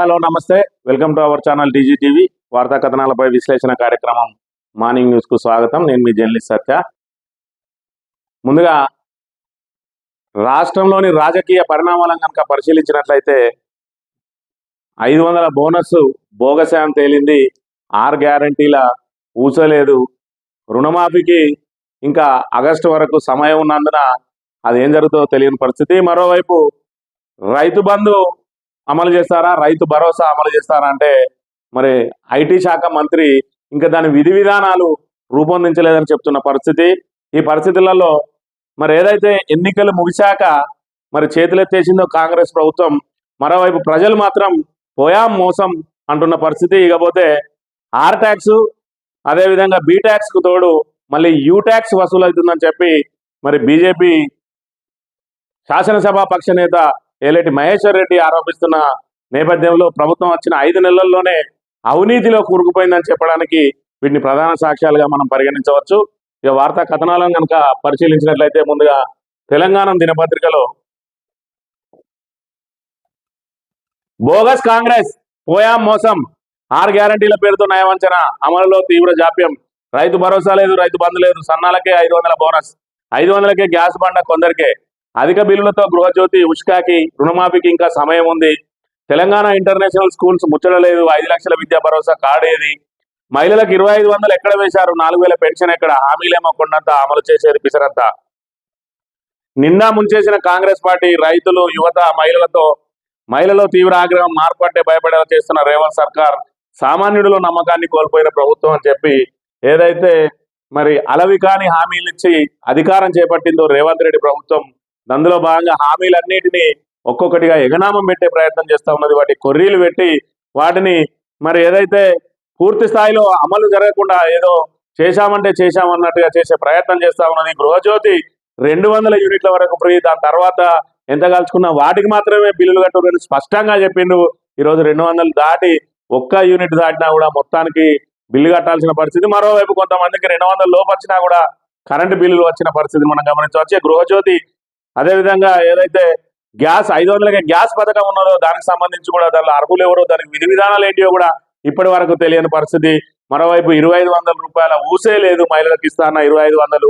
Hello నమస్తే. Welcome to our channel DG TV. వార్తా కథనాలపై విశ్లేషణ కార్యక్రమం మార్నింగ్ న్యూస్కు స్వాగతం. నేను మీ జర్నలిస్ట్ సత్య. ముందుగా రాష్ట్రంలోని రాజకీయ పరిణామాలను కనుక పరిశీలించినట్లయితే ఐదు వందల బోనస్ బోగశాం తేలింది. ఆరు గ్యారంటీల ఊసలేదు. రుణమాఫీకి ఇంకా ఆగస్టు వరకు సమయం ఉన్నందున అది ఏం జరుగుతుందో తెలియని పరిస్థితి. మరోవైపు రైతు బంధు అమలు చేస్తారా? రైతు భరోసా అమలు చేస్తారా అంటే మరి ఐటీ శాఖ మంత్రి ఇంకా దాని విధి విధానాలు రూపొందించలేదని చెప్తున్న పరిస్థితి. ఈ పరిస్థితులలో మరి ఏదైతే ఎన్నికలు ముగిశాక మరి చేతులెత్తేసిందో కాంగ్రెస్ ప్రభుత్వం మరోవైపు ప్రజలు మాత్రం పోయాం మోసం అంటున్న పరిస్థితి. ఇకపోతే ఆర్ ట్యాక్స్ అదేవిధంగా బీ ట్యాక్స్కు తోడు మళ్ళీ యూ ట్యాక్స్ వసూలు అవుతుందని చెప్పి మరి బీజేపీ శాసనసభ పక్ష నేత ఏలేటి మహేశ్వర్ రెడ్డి ఆరోపిస్తున్న నేపథ్యంలో ప్రభుత్వం వచ్చిన ఐదు నెలల్లోనే అవినీతిలో కూరుకుపోయిందని చెప్పడానికి వీటిని ప్రధాన సాక్ష్యాలుగా మనం పరిగణించవచ్చు. ఇక వార్తా కథనాలను కనుక పరిశీలించినట్లయితే ముందుగా తెలంగాణ దినపత్రికలో బోగస్ కాంగ్రెస్ పోయా మోసం ఆరు గ్యారంటీల పేరుతో నయవంచన అమలులో తీవ్ర జాప్యం. రైతు భరోసా లేదు రైతు బంధు లేదు సన్నాలకే ఐదు వందల బోనస్ ఐదు వందలకే గ్యాస్ బండ కొందరికే. అధిక బిల్లులతో గృహజ్యోతి ఉష్కాకి రుణమాఫీకి ఇంకా సమయం ఉంది. తెలంగాణ ఇంటర్నేషనల్ స్కూల్స్ ముచ్చడలేదు ఐదు లక్షల విద్యా భరోసా కాడేది మహిళలకు ఇరవై ఐదు వందలు ఎక్కడ వేశారు? నాలుగు వేల పెన్షన్ ఎక్కడ? హామీలేమో కొండంత అమలు చేసేది పిసరంతా. నిండా ముంచేసిన కాంగ్రెస్ పార్టీ రైతులు యువత మహిళలతో మహిళలో తీవ్ర ఆగ్రహం మార్పు అంటే భయపడేలా చేస్తున్న రేవంత్ సర్కార్ సామాన్యుడిలో నమ్మకాన్ని కోల్పోయిన ప్రభుత్వం అని చెప్పి ఏదైతే మరి అలవి కాని హామీలు ఇచ్చి అధికారం చేపట్టిందో రేవంత్ రెడ్డి ప్రభుత్వం అందులో భాగంగా హామీలన్నిటినీ ఒక్కొక్కటిగా ఎగనామం పెట్టే ప్రయత్నం చేస్తా ఉన్నది. వాటి కొర్రీలు పెట్టి వాటిని మరి ఏదైతే పూర్తి స్థాయిలో అమలు జరగకుండా ఏదో చేశామంటే చేశామన్నట్టుగా చేసే ప్రయత్నం చేస్తూ ఉన్నది. గృహజ్యోతి రెండు వందల యూనిట్ల వరకు ఫ్రీ. దాని తర్వాత ఎంత కలుసుకున్నా వాటికి మాత్రమే బిల్లులు కట్టుకుని స్పష్టంగా చెప్పిండు. ఈరోజు రెండు వందలు దాటి ఒక్క యూనిట్ దాటినా కూడా మొత్తానికి బిల్లు కట్టాల్సిన పరిస్థితి. మరోవైపు కొంతమందికి రెండు వందల లోపు వచ్చినా కూడా కరెంటు బిల్లులు వచ్చిన పరిస్థితి మనం గమనించవచ్చు. గృహజ్యోతి అదేవిధంగా ఏదైతే గ్యాస్ ఐదు వందలకే గ్యాస్ పథకం ఉన్నదో దానికి సంబంధించి కూడా దానిలో అర్హులు ఎవరో? దానికి విధి విధానాలు ఏంటియో కూడా ఇప్పటి వరకు తెలియని పరిస్థితి. మరోవైపు ఇరవై ఐదు వందల రూపాయల ఊసే లేదు మహిళలకు ఇస్తాన ఇరవై ఐదు వందలు.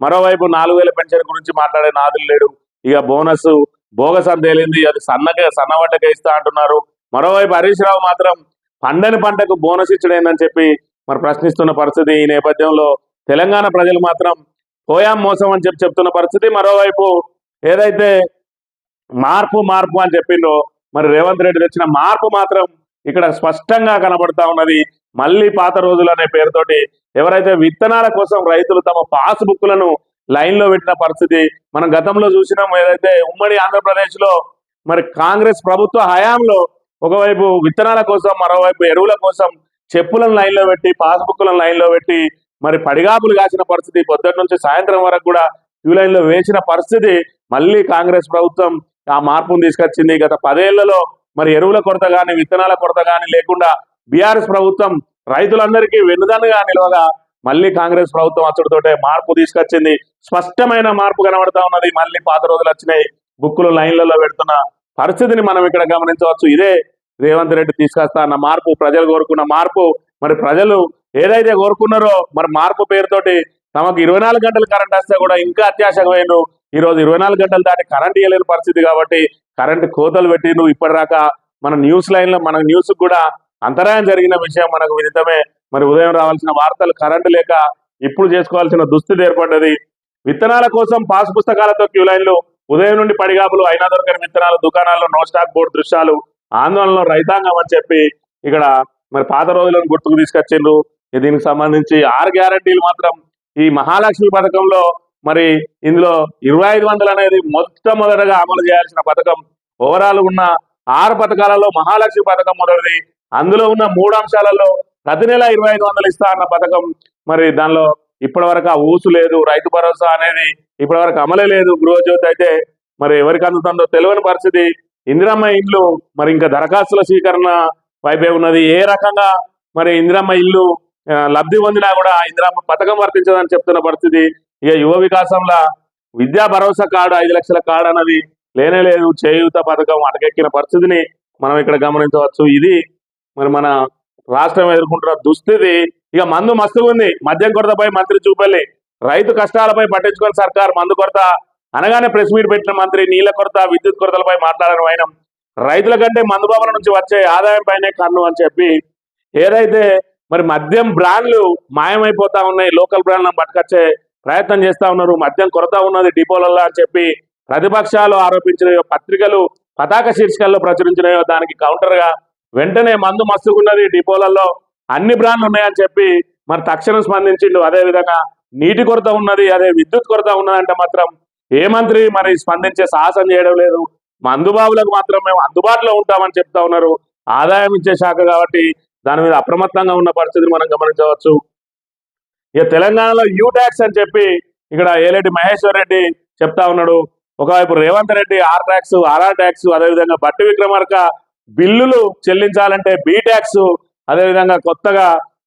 మరోవైపు నాలుగు వేల పెన్షన్ గురించి మాట్లాడే నాదులు లేడు. ఇక బోనస్ బోగస్ అని తేలింది. అది సన్నకే సన్నబడ్డకే ఇస్తా అంటున్నారు. మరోవైపు హరీష్ రావు మాత్రం పండని పంటకు బోనస్ ఇచ్చడేందని చెప్పి మరి ప్రశ్నిస్తున్న పరిస్థితి. ఈ నేపథ్యంలో తెలంగాణ ప్రజలు మాత్రం పోయాం మోసం అని చెప్పి చెప్తున్న పరిస్థితి. మరోవైపు ఏదైతే మార్పు మార్పు అని చెప్పిండో మరి రేవంత్ రెడ్డి తెచ్చిన మార్పు మాత్రం ఇక్కడ స్పష్టంగా కనబడతా ఉన్నది. మళ్ళీ పాత రోజులు అనే పేరుతోటి ఎవరైతే విత్తనాల కోసం రైతులు తమ పాస్ బుక్లను లైన్ పెట్టిన పరిస్థితి మనం గతంలో చూసినాం. ఏదైతే ఉమ్మడి ఆంధ్రప్రదేశ్లో మరి కాంగ్రెస్ ప్రభుత్వ హయాంలో ఒకవైపు విత్తనాల కోసం మరోవైపు ఎరువుల కోసం చెప్పులను లైన్లో పెట్టి పాస్ లైన్లో పెట్టి మరి పడిగాపులు కాసిన పరిస్థితి పొద్దున్న నుంచి సాయంత్రం వరకు కూడా క్యూ లైన్లో వేసిన పరిస్థితి మళ్ళీ కాంగ్రెస్ ప్రభుత్వం ఆ మార్పును తీసుకొచ్చింది. గత పదేళ్ళలో మరి ఎరువుల కొరత కానీ విత్తనాల కొరత కానీ లేకుండా బీఆర్ఎస్ ప్రభుత్వం రైతులందరికీ వెన్నుదన్నుగా నిలవగా మళ్ళీ కాంగ్రెస్ ప్రభుత్వం అచ్చుడితోటే మార్పు తీసుకొచ్చింది. స్పష్టమైన మార్పు కనబడతా ఉన్నది. మళ్ళీ పాత రోజులు వచ్చినాయి. బుక్కులు లైన్లలో పెడుతున్న పరిస్థితిని మనం ఇక్కడ గమనించవచ్చు. ఇదే రేవంత్ రెడ్డి తీసుకొస్తా అన్న మార్పు ప్రజలు కోరుకున్న మార్పు. మరి ప్రజలు ఏదైతే కోరుకున్నారో మరి మార్పు పేరుతోటి తమకు ఇరవై నాలుగు గంటలు కరెంట్ వస్తే కూడా ఇంకా అత్యాశకు ఈరోజు ఈ రోజు ఇరవై నాలుగు గంటలు దాటి కరెంట్ ఇవ్వలేని పరిస్థితి కాబట్టి కరెంట్ కోతలు పెట్టిండు ఇప్పటిదాకా మన న్యూస్ లైన్లో మన న్యూస్ కూడా అంతరాయం జరిగిన విషయం మనకు విదితమే. మరి ఉదయం రావాల్సిన వార్తలు కరెంటు లేక ఇప్పుడు చేసుకోవాల్సిన దుస్థితి ఏర్పడ్డది. విత్తనాల కోసం పాస్ పుస్తకాలతో క్యూ లైన్లు ఉదయం నుండి పడిగాపులు అయినా దొరకని విత్తనాలు దుకాణాల్లో నో స్టాక్ బోర్డు దృశ్యాలు ఆందోళనలో రైతాంగం అని చెప్పి ఇక్కడ మరి పాత రోజులను గుర్తుకు తీసుకొచ్చిండ్రు. దీనికి సంబంధించి ఆరు గ్యారంటీలు మాత్రం ఈ మహాలక్ష్మి పథకంలో మరి ఇందులో ఇరవై ఐదు వందలు అనేది మొట్టమొదటగా అమలు చేయాల్సిన పథకం. ఓవరాల్ ఉన్న ఆరు పథకాలలో మహాలక్ష్మి పథకం మొదటిది. అందులో ఉన్న మూడు అంశాలలో ప్రతి నెల ఇరవై ఐదు వందలు ఇస్తా అన్న పథకం. మరి దానిలో ఇప్పటి వరకు ఆ ఊసు లేదు రైతు భరోసా అనేది ఇప్పటి వరకు అమలే లేదు. గృహజ్యోతి అయితే మరి ఎవరికి అందుతుందో తెలియని పరిస్థితి. ఇందిరమ్మ ఇండ్లు మరి ఇంకా దరఖాస్తుల స్వీకరణ వైపే ఉన్నది. ఏ రకంగా మరి ఇందిరమ్మ ఇల్లు లబ్ధి పొందినా కూడా ఇందిరమ్మ పథకం వర్తించదని చెప్తున్న పరిస్థితి. ఇక యువ వికాసంలో విద్యా భరోసా కార్డు ఐదు లక్షల కార్డు అన్నది లేనే లేదు. చేయూత పథకం అటకెక్కిన పరిస్థితిని మనం ఇక్కడ గమనించవచ్చు. ఇది మరి మన రాష్ట్రం ఎదుర్కొంటున్న దుస్థితి. ఇక మందు మస్తుగా ఉంది. మద్యం కొరతపై మంత్రి చూపల్లి రైతు కష్టాలపై పట్టించుకొని సర్కార్ మందు కొరత అనగానే ప్రెస్ మీట్ పెట్టిన మంత్రి నీళ్ళ కొరత విద్యుత్ కొరతలపై మాట్లాడడం ఆయన రైతుల కంటే మందు బాబుల నుంచి వచ్చే ఆదాయం పైనే కన్ను అని చెప్పి ఏదైతే మరి మద్యం బ్రాండ్లు మాయమైపోతా ఉన్నాయి లోకల్ బ్రాండ్లను పట్టుకొచ్చే ప్రయత్నం చేస్తా ఉన్నారు. మద్యం కొరత ఉన్నది డిపోలలో అని చెప్పి ప్రతిపక్షాలు ఆరోపించినయో పత్రికలు పతాక శీర్షికల్లో ప్రచురించినయో దానికి కౌంటర్గా వెంటనే మందు మస్తుకున్నది డిపోలలో అన్ని బ్రాండ్లు ఉన్నాయని చెప్పి మరి తక్షణం స్పందించిండు. అదే విధంగా నీటి కొరత ఉన్నది అదే విద్యుత్ కొరత ఉన్నదంటే మాత్రం ఏ మంత్రి మరి స్పందించే సాహసం చేయడం లేదు. మందుబాబులకు మాత్రం మేము అందుబాటులో ఉంటామని చెప్తా ఉన్నారు. ఆదాయం ఇచ్చే శాఖ కాబట్టి దాని మీద అప్రమత్తంగా ఉన్న పరిస్థితిని మనం గమనించవచ్చు. ఇక తెలంగాణలో యూ ట్యాక్స్ అని చెప్పి ఇక్కడ ఏలేటి మహేశ్వర్ రెడ్డి చెప్తా ఉన్నాడు. ఒకవైపు Revanth Reddy R tax RR tax అదేవిధంగా బట్టి విక్రమార్క బిల్లులు చెల్లించాలంటే బి ట్యాక్స్ అదేవిధంగా కొత్తగా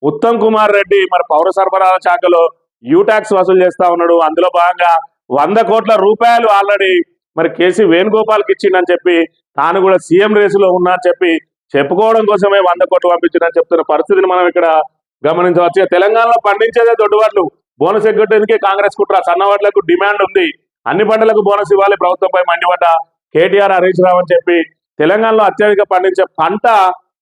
ఉత్తమ్ కుమార్ రెడ్డి మరి పౌర సరఫరాల శాఖలో యూ ట్యాక్స్ వసూలు చేస్తా ఉన్నాడు. అందులో భాగంగా వంద కోట్ల రూపాయలు ఆల్రెడీ మరి కేసీ వేణుగోపాల్కి ఇచ్చిండని చెప్పి తాను కూడా సీఎం రేసులో ఉన్నా అని చెప్పి చెప్పుకోవడం కోసమే వంద కోట్లు పంపించిందని చెప్తున్న పరిస్థితిని మనం ఇక్కడ గమనించవచ్చు తెలంగాణలో పండించేదే దొడ్డువాట్లు బోనస్ ఎగ్గొట్టేందుకే కాంగ్రెస్ కుట్ర? సన్నవాట్లకు డిమాండ్ ఉంది. అన్ని పంటలకు బోనస్ ఇవ్వాలి ప్రభుత్వంపై మండిపడ్డ? కేటీఆర్ హరీష్ రావు అని చెప్పి తెలంగాణలో అత్యధిక పండించే పంట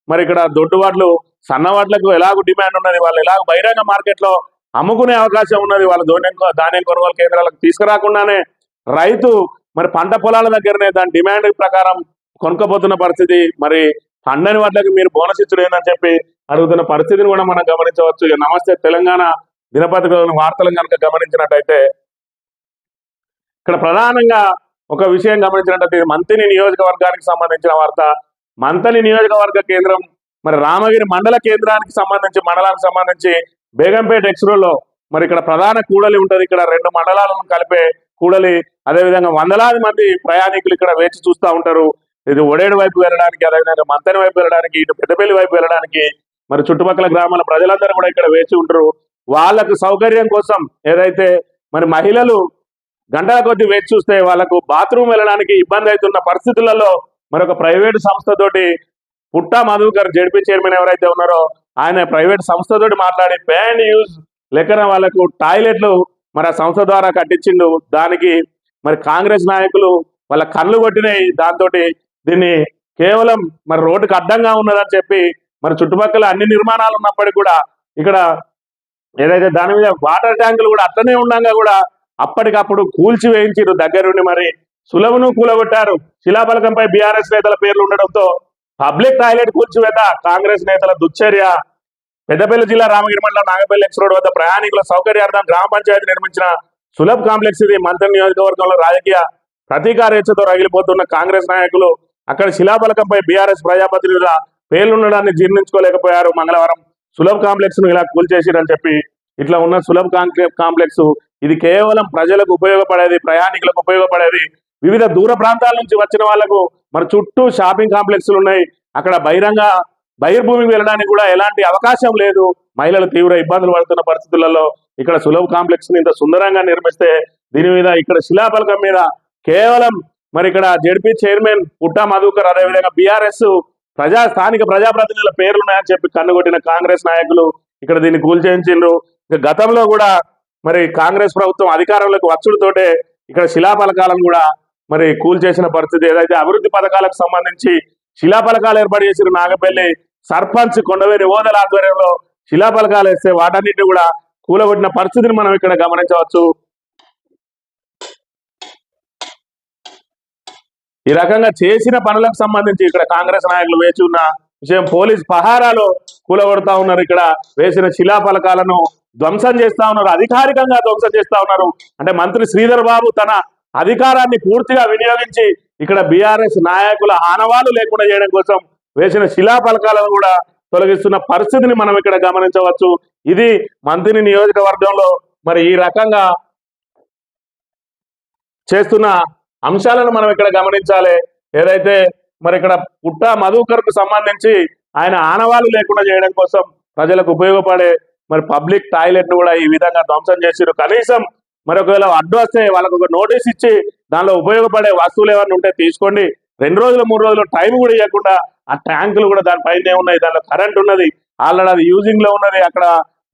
మరి ఇక్కడ దొడ్డువాట్లు సన్నవాట్లకు ఎలాగో డిమాండ్ ఉన్నది? వాళ్ళు ఎలాగో బహిరంగ మార్కెట్లో అమ్ముకునే అవకాశం ఉన్నది? వాళ్ళ ధాన్యం ధాన్యం కొనుగోలు కేంద్రాలకు తీసుకురాకుండానే రైతు మరి పంట పొలాల దగ్గరనే దాని డిమాండ్ ప్రకారం కొనుక్కోబోతున్న పరిస్థితి. మరి పండని వాటికి మీరు బోనస్ ఇచ్చుడు ఏందని చెప్పి అడుగుతున్న పరిస్థితిని కూడా మనం గమనించవచ్చు. ఇక నమస్తే తెలంగాణ దినపత్రికలోని వార్తలను కనుక గమనించినట్టయితే ఇక్కడ ప్రధానంగా ఒక విషయం గమనించినట్టయితే ఇది మంతిని నియోజకవర్గానికి సంబంధించిన వార్త. మంతని నియోజకవర్గ కేంద్రం మరి రామగిరి మండల కేంద్రానికి సంబంధించి మండలానికి సంబంధించి బేగంపేట ఎక్స్రోలో మరి ఇక్కడ ప్రధాన కూడలి ఉంటది. ఇక్కడ రెండు మండలాలను కలిపే కూడలి అదేవిధంగా వందలాది మంది ప్రయాణికులు ఇక్కడ వేచి చూస్తూ ఉంటారు. ఇది ఒడేడు వైపు వెళ్ళడానికి అదేవిధంగా మంతని వైపు వెళ్ళడానికి ఇటు పెద్దపల్లి వైపు వెళ్ళడానికి మరి చుట్టుపక్కల గ్రామాల ప్రజలందరూ కూడా ఇక్కడ వేచి ఉంటారు. వాళ్ళకు సౌకర్యం కోసం ఏదైతే మరి మహిళలు గంటల కొద్ది వేచి చూస్తే వాళ్ళకు బాత్రూమ్ వెళ్ళడానికి ఇబ్బంది అవుతున్న పరిస్థితులలో మరొక ప్రైవేటు సంస్థతోటి పుట్టా మధుకర్ జడ్పీ చైర్మన్ ఎవరైతే ఉన్నారో ఆయన ప్రైవేట్ సంస్థతోటి మాట్లాడి పే యూజ్ లెక్కన వాళ్ళకు టాయిలెట్లు మరి ఆ సంస్థ ద్వారా కట్టించిండు. దానికి మరి కాంగ్రెస్ నాయకులు వాళ్ళ కళ్ళు కొట్టినాయి. దాంతో దీన్ని కేవలం మరి రోడ్డుకు అడ్డంగా ఉన్నదని చెప్పి మరి చుట్టుపక్కల అన్ని నిర్మాణాలు ఉన్నప్పటికీ కూడా ఇక్కడ ఏదైతే దాని మీద వాటర్ ట్యాంకులు కూడా అట్లనే ఉండగా కూడా అప్పటికప్పుడు కూల్చి వేయించారు దగ్గరుండి మరి సులభను కూలగొట్టారు. శిలాఫలకంపై బీఆర్ఎస్ నేతల పేర్లు ఉండడంతో పబ్లిక్ టాయిలెట్ కూల్చివేత కాంగ్రెస్ నేతల దుశ్చర్య. పెద్దపల్లి జిల్లా రామగిరి మండలం నాగపల్లి ఎక్స్ రోడ్ వద్ద ప్రయాణికుల సౌకర్యార్థం గ్రామ పంచాయతీ నిర్మించిన సులభ్ కాంప్లెక్స్ ఇది. మంత్రి నియోజకవర్గంలో రాజకీయ ప్రతీకారేచ్ఛతో రగిలిపోతున్న కాంగ్రెస్ నాయకులు అక్కడ శిలాఫలకంపై బీఆర్ఎస్ ప్రజాప్రతినిధుల పేలుండడాన్ని జీర్ణించుకోలేకపోయారు. మంగళవారం సులభ్ కాంప్లెక్స్ను ఇలా కూల్చేసిరని చెప్పి ఇట్లా ఉన్న సులభ్ కాంప్లెక్స్ ఇది కేవలం ప్రజలకు ఉపయోగపడేది ప్రయాణికులకు ఉపయోగపడేది. వివిధ దూర ప్రాంతాల నుంచి వచ్చిన వాళ్ళకు మరి చుట్టూ షాపింగ్ కాంప్లెక్స్లు ఉన్నాయి. అక్కడ బహిరంగ బహిర్భూమికి వెళ్ళడానికి కూడా ఎలాంటి అవకాశం లేదు. మహిళలు తీవ్ర ఇబ్బందులు పడుతున్న పరిస్థితులలో ఇక్కడ సులభ కాంప్లెక్స్ని ఇంత సుందరంగా నిర్మిస్తే దీని మీద ఇక్కడ శిలాఫలకం మీద కేవలం మరి ఇక్కడ జడ్పీ చైర్మన్ పుట్టా మధుకర్ అదేవిధంగా బీఆర్ఎస్ ప్రజా స్థానిక ప్రజాప్రతినిధుల పేర్లు ఉన్నాయని చెప్పి కన్నుగొట్టిన కాంగ్రెస్ నాయకులు ఇక్కడ దీన్ని కూల్చేయించిండ్రు. ఇక గతంలో కూడా మరి కాంగ్రెస్ ప్రభుత్వం అధికారంలోకి వచ్చుడుతోటే ఇక్కడ శిలాఫలకాలను కూడా మరి కూల్చేసిన పరిస్థితి ఏదైతే అభివృద్ధి పథకాలకు సంబంధించి శిలాఫలకాలు ఏర్పాటు చేసిన నాగపల్లి సర్పంచ్ కొండవేరి ఓదల ఆధ్వర్యంలో శిలాఫలకాలు వేస్తే వాటన్నిటిని కూడా కూలగొట్టిన పరిస్థితిని మనం ఇక్కడ గమనించవచ్చు. ఈ రకంగా చేసిన పనులకు సంబంధించి ఇక్కడ కాంగ్రెస్ నాయకులు వేచి ఉన్న విషయం పోలీస్ పహారాలో కూలగొడతా ఉన్నారు. ఇక్కడ వేసిన శిలా ఫలకాలను ధ్వంసం చేస్తా ఉన్నారు. అధికారికంగా ధ్వంసం చేస్తా ఉన్నారు. అంటే మంత్రి శ్రీధర్ బాబు తన అధికారాన్ని పూర్తిగా వినియోగించి ఇక్కడ బీఆర్ఎస్ నాయకుల ఆనవాలు లేకుండా చేయడం కోసం వేసిన శిలా ఫలకాలను కూడా తొలగిస్తున్న పరిస్థితిని మనం ఇక్కడ గమనించవచ్చు. ఇది మంత్రి నియోజకవర్గంలో మరి ఈ రకంగా చేస్తున్న అంశాలను మనం ఇక్కడ గమనించాలి. ఏదైతే మరి ఇక్కడ పుట్ట మధుకర్కు సంబంధించి ఆయన ఆనవాళ్ళు లేకుండా చేయడం కోసం ప్రజలకు ఉపయోగపడే మరి పబ్లిక్ టాయిలెట్ను కూడా ఈ విధంగా ధ్వంసం చేసిరు కనీసం మరి ఒకవేళ అడ్డు వస్తే వాళ్ళకు ఒక నోటీస్ ఇచ్చి దానిలో ఉపయోగపడే వస్తువులు ఏమైనా ఉంటే తీసుకోండి. రెండు రోజులు మూడు రోజులు టైం కూడా ఇవ్వకుండా ఆ ట్యాంకులు కూడా దానిపైనే ఉన్నాయి. దాంట్లో కరెంట్ ఉన్నది. ఆల్రెడీ అది యూజింగ్లో ఉన్నది. అక్కడ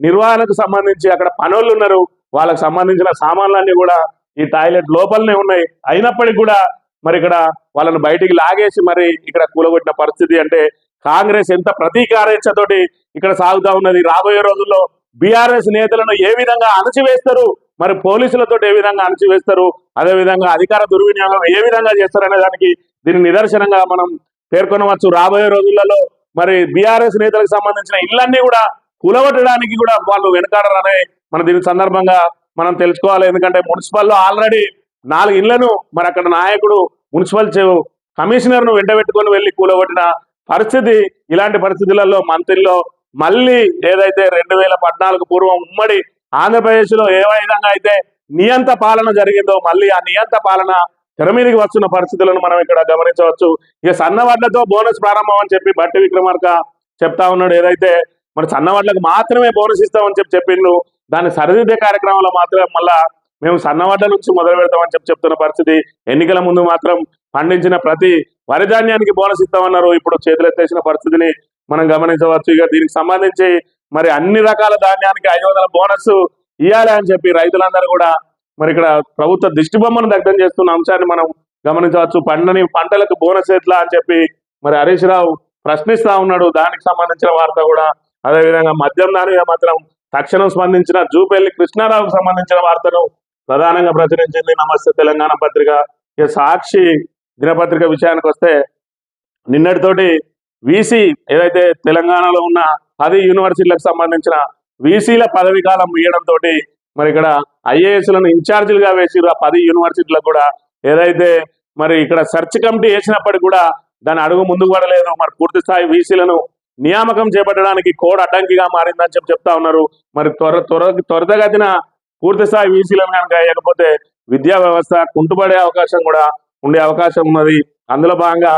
నిర్వహణకు సంబంధించి అక్కడ పనులు ఉన్నారు. వాళ్ళకు సంబంధించిన సామాన్లన్నీ కూడా ఈ టాయిలెట్ లోపలనే ఉన్నాయి. అయినప్పటికీ కూడా మరి ఇక్కడ వాళ్ళని బయటికి లాగేసి మరి ఇక్కడ కూలగొట్టిన పరిస్థితి అంటే కాంగ్రెస్ ఎంత ప్రతీకారేచ్ఛతోటి ఇక్కడ సాగుతా ఉన్నది. రాబోయే రోజుల్లో బీఆర్ఎస్ నేతలను ఏ విధంగా అణచివేస్తారు? మరి పోలీసులతో ఏ విధంగా అణచివేస్తారు? అదే విధంగా అధికార దుర్వినియోగం ఏ విధంగా చేస్తారనే దానికి దీని నిదర్శనంగా మనం పేర్కొనవచ్చు. రాబోయే రోజులలో మరి బీఆర్ఎస్ నేతలకు సంబంధించిన ఇళ్ళన్నీ కూడా కూలగొట్టడానికి కూడా వాళ్ళు వెనకాడరనే మన దీని సందర్భంగా మనం తెలుసుకోవాలి. ఎందుకంటే మున్సిపల్లో ఆల్రెడీ నాలుగు ఇళ్ళను మరి అక్కడ నాయకుడు మున్సిపల్ కమిషనర్ను వెంటబెట్టుకొని వెళ్ళి కూలగొట్టిన పరిస్థితి ఇలాంటి పరిస్థితులలో మంత్రిలో మళ్ళీ ఏదైతే రెండు వేల పద్నాలుగు పూర్వం ఉమ్మడి ఆంధ్రప్రదేశ్లో ఏ విధంగా అయితే నియంత పాలన జరిగిందో మళ్ళీ ఆ నియంత పాలన తెర మీదకి వస్తున్న పరిస్థితులను మనం ఇక్కడ గమనించవచ్చు. ఇక సన్నవడ్లతో బోనస్ ప్రారంభం అని చెప్పి బట్టి విక్రమార్క చెప్తా ఉన్నాడు. ఏదైతే మరి సన్నవడ్లకు మాత్రమే బోనస్ ఇస్తామని చెప్పి చెప్పిండు దాన్ని సరిదిద్దే కార్యక్రమంలో మాత్రం మళ్ళా మేము సన్నవడ్డ నుంచి మొదలు పెడతామని చెప్పి చెప్తున్న పరిస్థితి. ఎన్నికల ముందు మాత్రం పండించిన ప్రతి వరి ధాన్యానికి బోనస్ ఇస్తామన్నారు. ఇప్పుడు చేతులెత్తేసిన పరిస్థితిని మనం గమనించవచ్చు. ఇక దీనికి సంబంధించి మరి అన్ని రకాల ధాన్యానికి ఐదు వందల బోనస్ ఇవ్వాలి అని చెప్పి రైతులందరూ కూడా మరి ఇక్కడ ప్రభుత్వ దిష్టి బొమ్మను దగ్ధం చేస్తున్న అంశాన్ని మనం గమనించవచ్చు. పండని పంటలకు బోనస్ ఎట్లా అని చెప్పి మరి హరీష్ రావు ప్రశ్నిస్తా ఉన్నాడు. దానికి సంబంధించిన వార్త కూడా అదేవిధంగా మద్యం దాని మాత్రం తక్షణం స్పందించిన జూపల్లి కృష్ణారావుకు సంబంధించిన వార్తను ప్రధానంగా ప్రచురించింది నమస్తే తెలంగాణ పత్రిక. ఇక సాక్షి దినపత్రిక విషయానికి వస్తే నిన్నటితోటి వీసీ ఏదైతే తెలంగాణలో ఉన్న పది యూనివర్సిటీలకు సంబంధించిన వీసీల పదవి కాలం ముగియడంతో మరి ఇక్కడ ఐఏఎస్లను ఇన్ఛార్జీలుగా వేసిరు ఆ పది యూనివర్సిటీలకు కూడా. ఏదైతే మరి ఇక్కడ సెర్చ్ కమిటీ వేసినప్పటికీ కూడా దాని అడుగు ముందుకు పడలేదు. మరి పూర్తి స్థాయి వీసీలను నియామకం చేపట్టడానికి కోడ్ అడ్డంకిగా మారిందని చెప్పి చెప్తా ఉన్నారు. మరి త్వర త్వర త్వరితగతిన పూర్తి స్థాయి వీసీలను కనుక వేయకపోతే విద్యా వ్యవస్థ కుంటుపడే అవకాశం కూడా ఉండే అవకాశం ఉన్నది. అందులో భాగంగా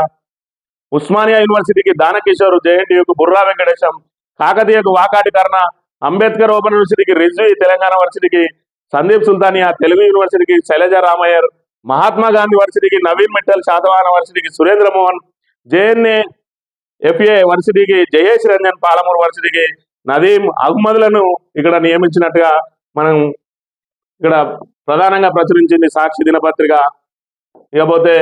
ఉస్మానియా యూనివర్సిటీకి దానకిషోర్ జేఎన్టీయూకు బుర్రా వెంకటేశం కాకతీయకు వాకాటి కర్ణ అంబేద్కర్ ఓపెన్ యూనివర్సిటీకి రిజ్వి తెలంగాణ యూనివర్సిటీకి సందీప్ సుల్తానియా తెలుగు యూనివర్సిటీకి శైలజ రామయ్యర్ మహాత్మా గాంధీ యూనివర్సిటీకి నవీన్ మిట్టల్ శాతవాహన యూనివర్సిటీకి సురేంద్ర మోహన్ జేఎన్ఏ ఎఫ్ఏ వర్సిటీకి జయేష్ రంజన్ పాలమూరు వర్సిటీకి నదీం అహ్మద్లను ఇక్కడ నియమించినట్టుగా మనం ఇక్కడ ప్రధానంగా ప్రచురించింది సాక్షి దినపత్రిక. ఇకపోతే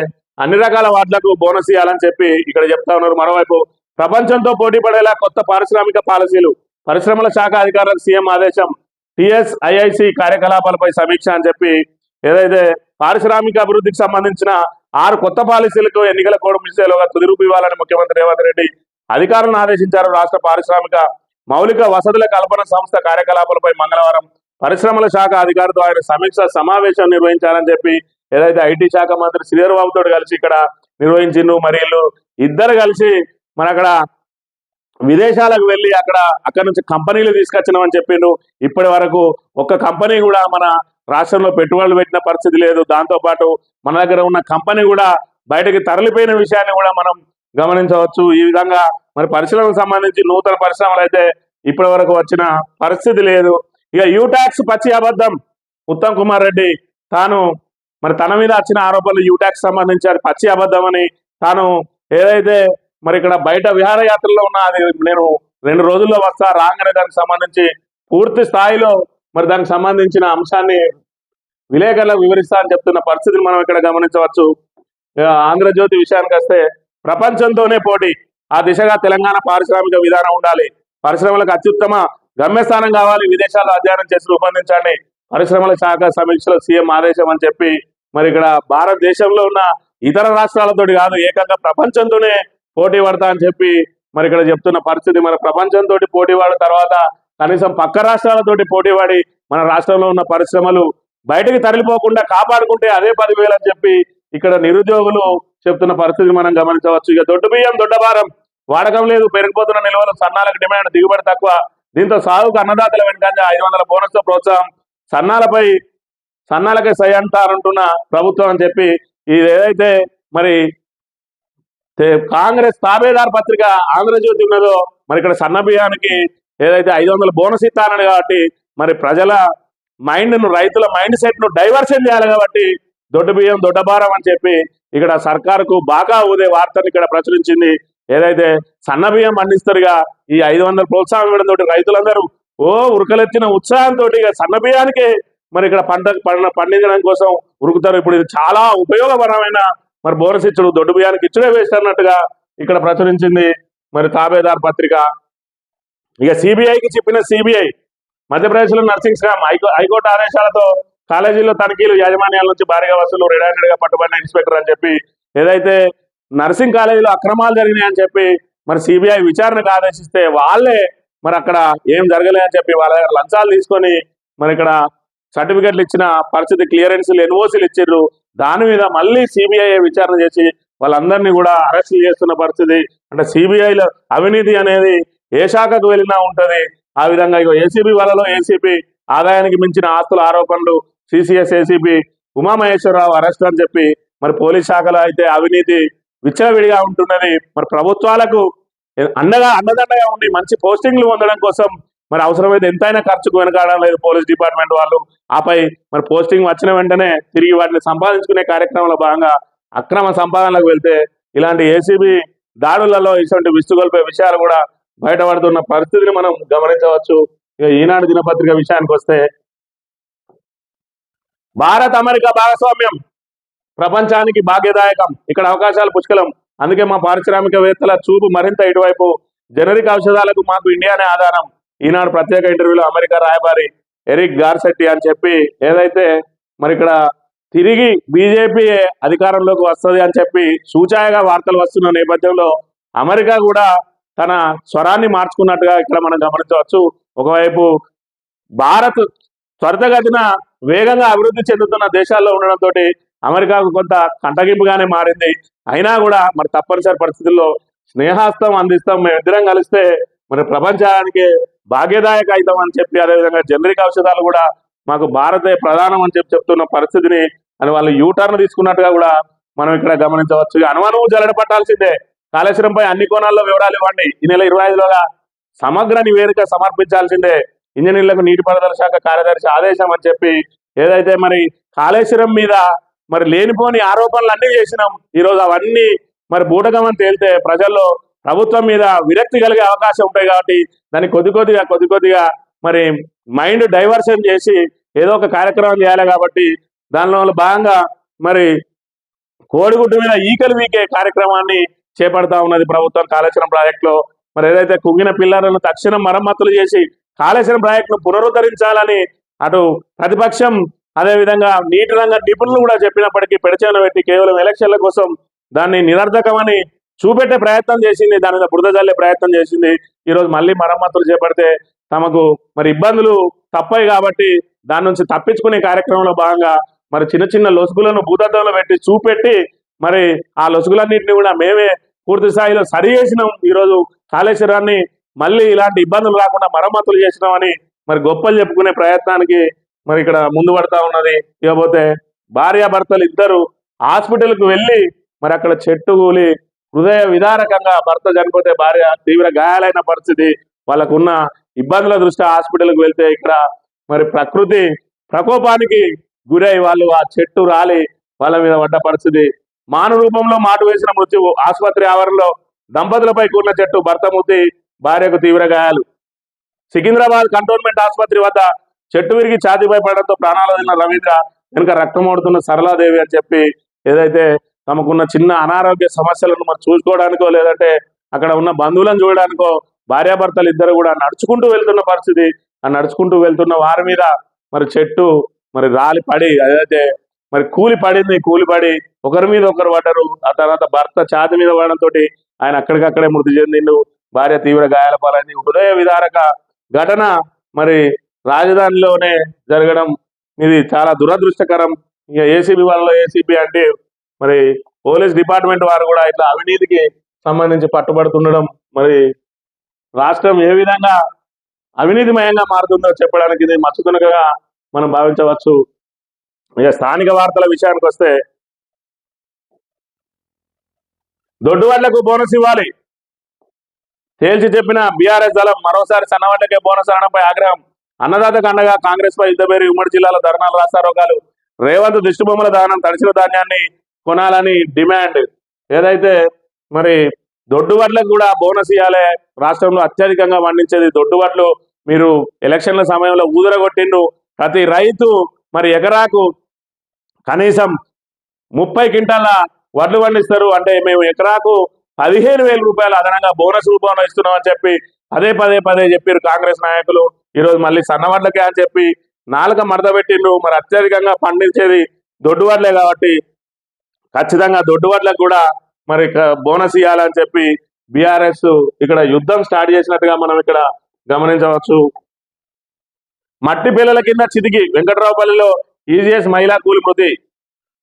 అన్ని రకాల వాటిలకు బోనస్ ఇవ్వాలని చెప్పి ఇక్కడ చెప్తా ఉన్నారు. మరోవైపు ప్రపంచంతో పోటీ పడేలా కొత్త పారిశ్రామిక పాలసీలు పరిశ్రమల శాఖ అధికారులకు సీఎం ఆదేశం టిఎస్ ఐఐసి కార్యకలాపాలపై సమీక్ష అని చెప్పి ఏదైతే పారిశ్రామిక అభివృద్ధికి సంబంధించిన ఆరు కొత్త పాలసీలకు ఎన్నికల కోడ్ మిసేలోగా తుదిరూపు ఇవ్వాలని ముఖ్యమంత్రి రేవంత్ రెడ్డి అధికారులను ఆదేశించారు. రాష్ట్ర పారిశ్రామిక మౌలిక వసతుల కల్పన సంస్థ కార్యకలాపాలపై మంగళవారం పరిశ్రమల శాఖ అధికారితో ఆయన సమీక్ష సమావేశం నిర్వహించారని చెప్పి ఏదైతే ఐటీ శాఖ మంత్రి శ్రీధర్ కలిసి ఇక్కడ నిర్వహించిండు మరి ఇద్దరు కలిసి మన అక్కడ విదేశాలకు వెళ్ళి అక్కడ అక్కడ నుంచి కంపెనీలు తీసుకొచ్చినామని చెప్పిండు ఇప్పటి వరకు ఒక్క కంపెనీ కూడా మన రాష్ట్రంలో పెట్టుబడులు పెట్టిన పరిస్థితి లేదు. దాంతో పాటు మన దగ్గర ఉన్న కంపెనీ కూడా బయటకి తరలిపోయిన విషయాన్ని కూడా మనం గమనించవచ్చు. ఈ విధంగా మరి పరిశ్రమకు సంబంధించి నూతన పరిశ్రమలు అయితే ఇప్పటి వరకు వచ్చిన పరిస్థితి లేదు. ఇక యూటాక్స్ పచ్చి అబద్ధం. ఉత్తమ్ కుమార్ రెడ్డి తాను మరి తన మీద వచ్చిన ఆరోపణలు యూటాక్స్ సంబంధించి అది పచ్చి అబద్ధం అని తాను ఏదైతే మరి ఇక్కడ బయట విహారయాత్రలో ఉన్న అది నేను రెండు రోజుల్లో వస్తా రాగానే దానికి సంబంధించి పూర్తి స్థాయిలో మరి దానికి సంబంధించిన అంశాన్ని విలేకరులకు వివరిస్తా అని చెప్తున్న పరిస్థితిని మనం ఇక్కడ గమనించవచ్చు. ఆంధ్రజ్యోతి విషయానికి వస్తే ప్రపంచంతోనే పోటీ. ఆ దిశగా తెలంగాణ పారిశ్రామిక విధానం ఉండాలి. పరిశ్రమలకు అత్యుత్తమ గమ్యస్థానం కావాలి. విదేశాల్లో అధ్యయనం చేసి రూపొందించండి. పరిశ్రమల శాఖ సమీక్షలో సీఎం ఆదేశం అని చెప్పి మరి ఇక్కడ భారతదేశంలో ఉన్న ఇతర రాష్ట్రాలతోటి కాదు ఏకంగా ప్రపంచంతోనే పోటీ పడతా అని చెప్పి మరి ఇక్కడ చెప్తున్న పరిస్థితి. మన ప్రపంచంతో పోటీ పడిన తర్వాత కనీసం పక్క రాష్ట్రాలతోటి పోటీపడి మన రాష్ట్రంలో ఉన్న పరిశ్రమలు బయటకు తరలిపోకుండా కాపాడుకుంటే అదే పదివేలు అని చెప్పి ఇక్కడ నిరుద్యోగులు చెప్తున్న పరిస్థితిని మనం గమనించవచ్చు. ఇక దొడ్డు బియ్యం దొడ్డ భారం వాడకం లేదు. పెరిగిపోతున్న నిల్వలు సన్నాలకు డిమాండ్ దిగుబడి తక్కువ. దీంతో సాగుకు అన్నదాతల వెనుకంగా ఐదు వందల బోనస్ ప్రోత్సాహం. సన్నాలపై సన్నాలకే సై అంటారంటున్న ప్రభుత్వం అని చెప్పి ఇది ఏదైతే మరి కాంగ్రెస్ తాబేదార్ పత్రిక ఆంధ్రజ్యోతి ఉన్నదో మరి ఇక్కడ సన్న బియ్యానికి ఏదైతే ఐదు వందల బోనస్ ఇస్తానని కాబట్టి మరి ప్రజల మైండ్ను రైతుల మైండ్ సెట్ను డైవర్షన్ చేయాలి కాబట్టి దొడ్డు బియ్యం దొడ్డ భారం అని చెప్పి ఇక్కడ సర్కారుకు బాగా ఊదే వార్తను ఇక్కడ ప్రచురించింది. ఏదైతే సన్న బియ్యం పండిస్తారుగా ఈ ఐదు వందల ప్రోత్సాహం ఇవ్వడం తోటి రైతులందరూ ఓ ఉరకలెత్తిన ఉత్సాహంతో ఇక సన్న బియ్యానికి మరి ఇక్కడ పంట పండ- పండించడం కోసం ఉరుకుతారు. ఇప్పుడు ఇది చాలా ఉపయోగకరమైన మరి బోనస్ ఇచ్చుడు. దొడ్డు బియ్యానికి ఇచ్చుడే వేస్తారన్నట్టుగా ఇక్కడ ప్రచురించింది. మరి తాబేదార్ పత్రిక ఇక సిబిఐకి చెప్పిన సిబిఐ మధ్యప్రదేశ్లో నర్సింగ్ స్కామ్ హైకో హైకోర్టు ఆదేశాలతో కాలేజీలో తనిఖీలు యాజమాన్యాల నుంచి భారీగా వసూలు రిటైర్డ్గా గా పట్టుబడిన ఇన్స్పెక్టర్ అని చెప్పి ఏదైతే నర్సింగ్ కాలేజీలో అక్రమాలు జరిగినాయని చెప్పి మరి సిబిఐ విచారణకు ఆదేశిస్తే వాళ్ళే మరి అక్కడ ఏం జరగలేదని చెప్పి వాళ్ళ దగ్గర లంచాలు తీసుకొని మరి ఇక్కడ సర్టిఫికెట్లు ఇచ్చిన పరిస్థితి క్లియరెన్స్లు ఎన్ఓసీలు ఇచ్చిర్రు. దాని మీద మళ్ళీ సిబిఐ విచారణ చేసి వాళ్ళందరినీ కూడా అరెస్ట్ చేస్తున్న పరిస్థితి. అంటే సిబిఐలో అవినీతి అనేది ఏ శాఖకు వెళ్ళినా ఉంటుంది. ఆ విధంగా ఇగో ఏసీబీ వాళ్ళలో ఏసీపీ ఆదాయానికి మించిన ఆస్తుల ఆరోపణలు సిసిఎస్ ఏసీపీ ఉమామహేశ్వరరావు అరెస్ట్ అని చెప్పి మరి పోలీస్ శాఖలో అయితే అవినీతి విచ్చలవిడిగా ఉంటున్నది. మరి ప్రభుత్వాలకు అండగా అండదండగా ఉండి మంచి పోస్టింగ్లు పొందడం కోసం మరి అవసరమైతే ఎంతైనా ఖర్చుకు వెనకాడడం లేదు పోలీస్ డిపార్ట్మెంట్ వాళ్ళు. ఆపై మరి పోస్టింగ్ వచ్చిన వెంటనే తిరిగి వాటిని సంపాదించుకునే కార్యక్రమంలో భాగంగా అక్రమ సంపాదనలకు వెళ్తే ఇలాంటి ఏసీబీ దాడులలో ఇటువంటి విస్తుగొల్పే విషయాలు కూడా బయటపడుతున్న పరిస్థితిని మనం గమనించవచ్చు. ఇక ఈనాడు దినపత్రిక విషయానికి వస్తే భారత్ అమెరికా భాగస్వామ్యం ప్రపంచానికి భాగ్యదాయకం. ఇక్కడ అవకాశాలు పుష్కలం. అందుకే మా పారిశ్రామికవేత్తల చూపు మరింత ఇటువైపు. జనరిక్ ఔషధాలకు మాకు ఇండియానే ఆధారం. ఈనాడు ప్రత్యేక ఇంటర్వ్యూలో అమెరికా రాయబారి ఎరిక్ గార్సెట్టి అని చెప్పి ఏదైతే మరి ఇక్కడ తిరిగి బీజేపీ అధికారంలోకి వస్తుంది అని చెప్పి సూచాయగా వార్తలు వస్తున్న నేపథ్యంలో అమెరికా కూడా తన స్వరాన్ని మార్చుకున్నట్టుగా ఇక్కడ మనం గమనించవచ్చు. ఒకవైపు భారత్ త్వరితగతిన వేగంగా అభివృద్ధి చెందుతున్న దేశాల్లో ఉండడంతో అమెరికాకు కొంత కంటగింపుగానే మారింది. అయినా కూడా మరి తప్పనిసరి పరిస్థితుల్లో స్నేహాస్తం అందిస్తాం. మేము ఇద్దరం కలిస్తే మరి ప్రపంచానికి భాగ్యదాయక అవుతాం అని చెప్పి అదేవిధంగా జనరిక్ ఔషధాలు కూడా మాకు భారతే ప్రధానం అని చెప్పి చెప్తున్న పరిస్థితిని అని వాళ్ళు యూటర్న్ తీసుకున్నట్టుగా కూడా మనం ఇక్కడ గమనించవచ్చు. అనుమానం జల్లడ పట్టాల్సిందే. కాళేశ్వరంపై అన్ని కోణాల్లో వివరాలు ఇవ్వండి. ఈ నెల ఇరవై ఐదులోగా సమగ్ర నివేదిక సమర్పించాల్సిందే. ఇంజనీర్లకు నీటిపారుదల శాఖ కార్యదర్శి ఆదేశం అని చెప్పి ఏదైతే మరి కాళేశ్వరం మీద మరి లేనిపోని ఆరోపణలు అన్నీ చేసినాం. ఈ రోజు అవన్నీ మరి బూటకమని తేలితే ప్రజల్లో ప్రభుత్వం మీద విరక్తి కలిగే అవకాశం ఉంటాయి కాబట్టి దాన్ని కొద్ది కొద్దిగా కొద్ది కొద్దిగా మరి మైండ్ డైవర్షన్ చేసి ఏదో ఒక కార్యక్రమం చేయాలి కాబట్టి దానిలో భాగంగా మరి కోడిగుడ్డు మీద ఈకలు వీకే కార్యక్రమాన్ని చేపడతా ఉన్నది ప్రభుత్వం కాళేశ్వరం ప్రాజెక్టులో. మరి ఏదైతే కుంగిన పిల్లలను తక్షణం మరమ్మతులు చేసి కాళేశ్వరం ప్రాజెక్టును పునరుద్ధరించాలని అటు ప్రతిపక్షం అదేవిధంగా నీటి రంగ నిపుణులు కూడా చెప్పినప్పటికీ పెడచేన పెట్టి కేవలం ఎలక్షన్ల కోసం దాన్ని నిరర్ధకమని చూపెట్టే ప్రయత్నం చేసింది దాని మీద బురద జల్లే ప్రయత్నం చేసింది. ఈరోజు మళ్ళీ మరమ్మతులు చేపడితే తమకు మరి ఇబ్బందులు తప్పాయి కాబట్టి దాని నుంచి తప్పించుకునే కార్యక్రమంలో భాగంగా మరి చిన్న చిన్న లొసుగులను భూతత్వంలో పెట్టి చూపెట్టి మరి ఆ లొసుగులన్నింటినీ కూడా మేమే పూర్తి స్థాయిలో సరి చేసినాం. ఈరోజు కాళేశ్వరాన్ని మళ్ళీ ఇలాంటి ఇబ్బందులు రాకుండా మరమ్మతులు చేసినామని మరి గొప్పలు చెప్పుకునే ప్రయత్నానికి మరి ఇక్కడ ముందు పడతా ఉన్నది. ఇకపోతే భార్యాభర్తలు ఇద్దరు హాస్పిటల్కు వెళ్ళి మరి అక్కడ చెట్టు కూలి హృదయ విదారకంగా భర్త చనిపోతే భార్య తీవ్ర గాయాలైన పరిస్థితి వాళ్ళకున్న ఇబ్బందుల దృష్ట్యా హాస్పిటల్కి వెళ్తే ఇక్కడ మరి ప్రకృతి ప్రకోపానికి గురై వాళ్ళు ఆ చెట్టు రాలి వాళ్ళ మీద పడ్డ పరిస్థితి మాను రూపంలో మాటు వేసిన మృత్యువు ఆసుపత్రి ఆవరణలో దంపతులపై కూడిన చెట్టు భర్త ముద్ది భార్యకు తీవ్ర గాయాలు. సికింద్రాబాద్ కంటోన్మెంట్ ఆసుపత్రి వద్ద చెట్టు విరిగి ఛాతీపై పడడంతో ప్రాణాలు వదిలిన రవీంద్ర వెనుక రక్తమోడుతున్న సరళాదేవి అని చెప్పి ఏదైతే తమకున్న చిన్న అనారోగ్య సమస్యలను మరి చూసుకోవడానికో లేదంటే అక్కడ ఉన్న బంధువులను చూడడానికో భార్యాభర్తలు ఇద్దరు కూడా నడుచుకుంటూ వెళ్తున్న పరిస్థితి. ఆ నడుచుకుంటూ వెళ్తున్న వారి మీద మరి చెట్టు మరి రాలి పడి అదైతే మరి కూలి పడింది కూలి పడి ఒకరి మీద ఒకరు పడ్డారు. ఆ తర్వాత భర్త ఛాతి మీద పడడంతో ఆయన అక్కడికక్కడే మృతి చెందిండు. భార్య తీవ్ర గాయాల పాలైంది. హృదయ విదారక ఘటన మరి రాజధానిలోనే జరగడం ఇది చాలా దురదృష్టకరం. ఇక ఏసీబీ వాళ్ళలో ఏసీబీ అంటే మరి పోలీస్ డిపార్ట్మెంట్ వారు కూడా ఇట్లా అవినీతికి సంబంధించి పట్టుబడుతుండడం మరి రాష్ట్రం ఏ విధంగా అవినీతిమయంగా మారుతుందో చెప్పడానికి ఇది మచ్చుతునకగా మనం భావించవచ్చు. ఇక స్థానిక వార్తల విషయానికి వస్తే దొడ్డువాళ్ళకు బోనస్ ఇవ్వాలి. తేల్చి చెప్పిన బీఆర్ఎస్ దళం మరోసారి సన్నవాళ్ళకే బోనస్ అనడంపై ఆగ్రహం. అన్నదాతకు అండగా కాంగ్రెస్ పై యుద్ధపేరి ఉమ్మడి జిల్లాలో ధర్నాలు రాస్తారోగాలు రేవంత్ దిష్టిబొమ్మల దానం తడిసిన ధాన్యాన్ని కొనాలని డిమాండ్. ఏదైతే మరి దొడ్డు వడ్లకు కూడా బోనస్ ఇవ్వాలి రాష్ట్రంలో అత్యధికంగా పండించేది దొడ్డు వడ్లు మీరు ఎలక్షన్ల సమయంలో ఊదరగొట్టిండు ప్రతి రైతు మరి ఎకరాకు కనీసం ముప్పై క్వింటాల వడ్లు పండిస్తారు. అంటే మేము ఎకరాకు పదిహేను వేల రూపాయలు అదనంగా బోనస్ రూపంలో ఇస్తున్నామని చెప్పి పదే పదే పదే చెప్పారు కాంగ్రెస్ నాయకులు. ఈరోజు మళ్ళీ సన్నవడ్లకే అని చెప్పి నాలుక మడత పెట్టిండ్రు మరి అత్యధికంగా పండించేది దొడ్డు వడ్లే కాబట్టి ఖచ్చితంగా దొడ్డు వడ్లకు కూడా మరి బోనస్ ఇవ్వాలని చెప్పి బీఆర్ఎస్ ఇక్కడ యుద్ధం స్టార్ట్ చేసినట్టుగా మనం ఇక్కడ గమనించవచ్చు. మట్టి పిల్లల కింద చితికి వెంకట్రావుపల్లిలో ఈజీఎస్ మహిళా కూలి మృతి.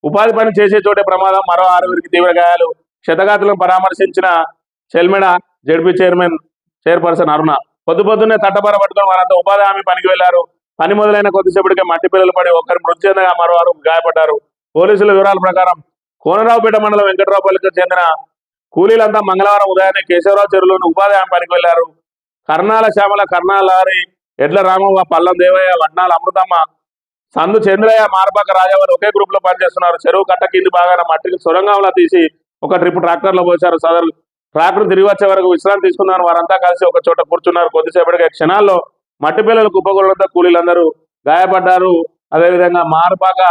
ఉపాధి పని చేసే చోటే ప్రమాదం. మరో ఆరుగురికి తీవ్ర గాయాలు. క్షతగాతులను పరామర్శించిన Chelmeda ZP chairman chairperson Aruna. పొద్దు పొద్దున్నే తట్టబర పట్టుకుని వారంతా ఉపాధి హామీ పనికి వెళ్ళారు. పని మొదలైన కొద్దిసేపటికే మట్టి పిల్లలు పడి ఒకరు మృతి చెందగా మరో గాయపడ్డారు. పోలీసుల వివరాల ప్రకారం కోనరావుపేట మండలం వెంకట్రావుపల్లికి చెందిన కూలీలంతా మంగళవారం ఉదయాన్నే కేశవరావు చెరువులోని ఉపాధి హామీ పనికి వెళ్ళారు. కర్ణాల శ్యామల కర్ణాల లారీ ఎడ్ల రామవ్వ పల్లం దేవయ్య వడ్నాల అమృతమ్మ సందు చంద్రయ్య మార్పాక రాజావారు ఒకే గ్రూప్లో పనిచేస్తున్నారు. చెరువు కట్ట కింది భాగాన మట్టిని సొరంగంలో తీసి ఒక ట్రిప్ ట్రాక్టర్లో పోశారు. సదరు ట్రాక్టర్ తిరిగి వచ్చే వరకు విశ్రాంతి తీసుకున్నారు. వారంతా కలిసి ఒక చోట కూర్చున్నారు. కొద్దిసేపటిగా క్షణాల్లో మట్టి పిల్లలు కుప్పకూడడంతో కూలీలందరూ గాయపడ్డారు. అదేవిధంగా మార్పాక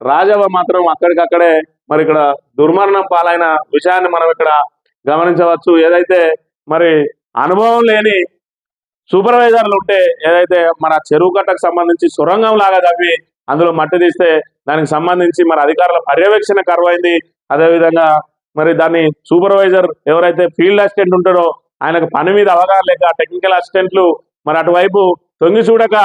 రాజవ్వ మాత్రం అక్కడికక్కడే మరి ఇక్కడ దుర్మరణం పాలైన విషయాన్ని మనం ఇక్కడ గమనించవచ్చు. ఏదైతే మరి అనుభవం లేని సూపర్వైజర్లు ఉంటే ఏదైతే మన చెరువు కట్టకు సంబంధించి సొరంగం లాగా తవ్వి అందులో మట్టి తీస్తే దానికి సంబంధించి మన అధికారుల పర్యవేక్షణ కరువైంది. అదేవిధంగా మరి దాన్ని సూపర్వైజర్ ఎవరైతే ఫీల్డ్ అసిస్టెంట్ ఉంటారో ఆయనకు పని మీద అవగాహన లేక టెక్నికల్ అసిస్టెంట్లు మరి అటువైపు తొంగి చూడక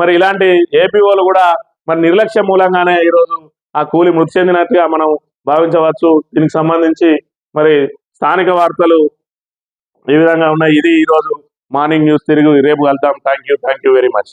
మరి ఇలాంటి ఏపీఓలు కూడా మరి నిర్లక్ష్యం మూలంగానే ఈరోజు ఆ కూలి మృతి చెందినట్టుగా మనం భావించవచ్చు. దీనికి సంబంధించి మరి స్థానిక వార్తలు ఈ విధంగా ఉన్నాయి. ఇది ఈరోజు మార్నింగ్ న్యూస్ తిరిగి రేపు వెళ్తాం thank you thank you very much